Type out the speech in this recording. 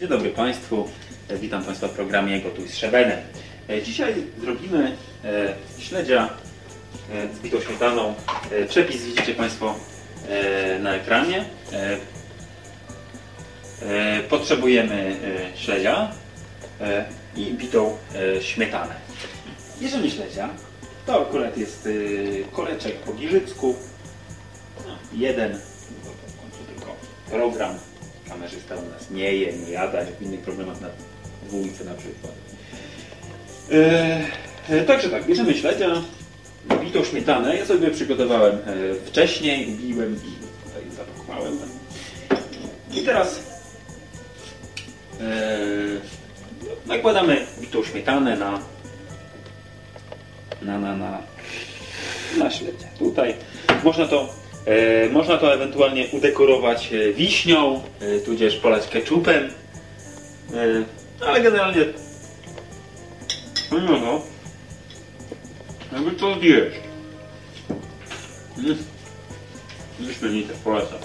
Dzień dobry Państwu, witam Państwa w programie Gotuj z Szebenem. E, Dzisiaj zrobimy e, śledzia e, z bitą śmietaną. Przepis widzicie Państwo na ekranie. Potrzebujemy śledzia i bitą śmietanę. Bierzemy śledzia. To akurat jest koleczek po giżycku. No, jeden, tylko program. Kamerzysta u nas nie je, nie jada, w innych programach na dwójce na przykład. E, e, także tak, bierzemy śledzia, bitą śmietanę. Ja sobie przygotowałem e, wcześniej, ubiłem i tutaj zapakowałem. I teraz e, nakładamy bitą śmietanę na na, na, na, na śledzie. Tutaj można to, można to ewentualnie udekorować e, wiśnią, e, tudzież polać ketchupem, e, ale generalnie no, no, no, jakby to zjeść. Mm. Wyśmienite, polecam.